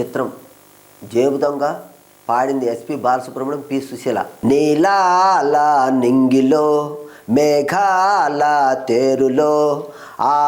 చిత్రం. జేబు దొంగ పాడింది ఎస్పి బాలసుబ్రహ్మణ్యం పి. సుశీల. నీలాల నింగిలో మేఘాల తేరులో ఆ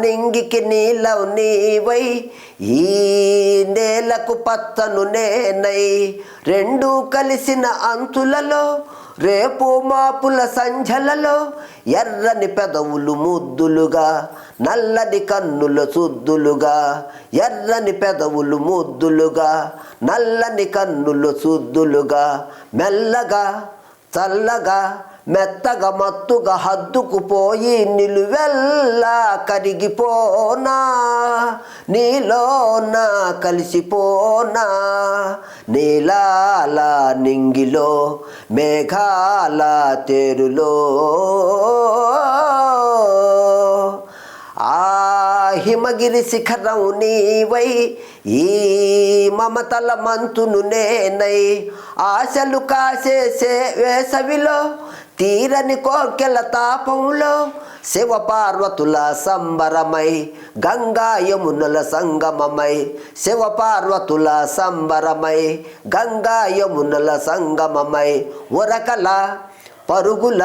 నింగికి నీలవు నీవై ఈ నేలకు పచ్చను నేనై. రెండు కలిసిన అంతులలో రేపు మాపుల సంధ్యలలో ఎర్రని పెదవులు ముద్దులుగా నల్లని కన్నుల సుద్దులుగా ఎర్రని పెదవులు ముద్దులుగా నల్లని కన్నులు సుద్దులుగా మెల్లగా చల్లగా మెత్తగా మత్తుగా హద్దుకుపోయి నిలువెల్లా కరిగిపోనా? నీలోన కలిసిపోనా? నీలాల నింగిలో మేఘాల తేరులో. ఆ హిమగిరి శిఖరం నీవై ఈ మమతల మంతును నేనై. ఆశలు కాసేసే వేసవిలో తీరని కోకెల తాపంలో శివపార్వతుల సంబరమై గంగా యమునుల సంగమమై శివపార్వతుల సంబరమై గంగా యమునుల సంగమమై ఉరకల పరుగుల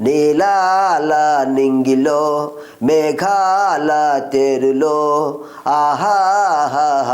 నీలాల నింగిలో మేఘాల తేరులో ఆహాహా